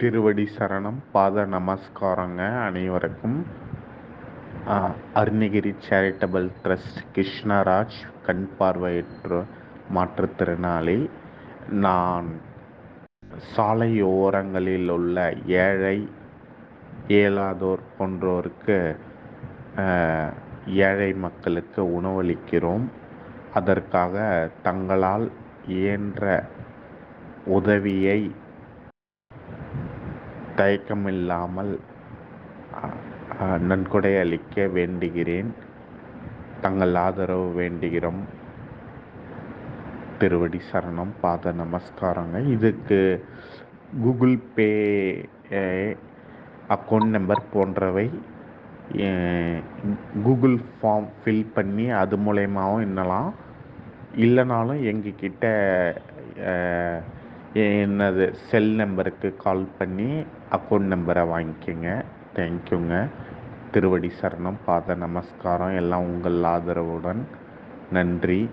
திருவடி சரணம் பாத நமஸ்காரங்க அனைவருக்கும். அருணகிரி சேரிட்டபிள் ட்ரஸ்ட் கிருஷ்ணராஜ் கண் பார்வையற்ற மாற்றுத்திறனாளி நான் சாலை ஓரங்களில் உள்ள ஏழை இயலாதோர் போன்றோருக்கு ஏழை மக்களுக்கு உணவளிக்கிறோம். அதற்காக தங்களால் இயன்ற உதவியை தயக்கமில்லாமல் நன்கொடை அளிக்க வேண்டுகிறேன். தங்கள் ஆதரவு வேண்டுகிறோம். திருவடி சரணம் பாத நமஸ்காரங்க இதுக்கு கூகுள் பே அக்கௌண்ட் நம்பர் போன்றவை கூகுள் ஃபார்ம் ஃபில் பண்ணி அது மூலயமாவும் என்னலாம் இல்லைனாலும் எங்ககிட்ட என்னது செல் நம்பருக்கு கால் பண்ணி அக்கௌண்ட் நம்பரை வாங்கிக்கோங்க. தேங்க்யூங்க திருவடி சரணம் பாத நமஸ்காரம். எல்லாம் உங்கள் ஆதரவுடன். நன்றி.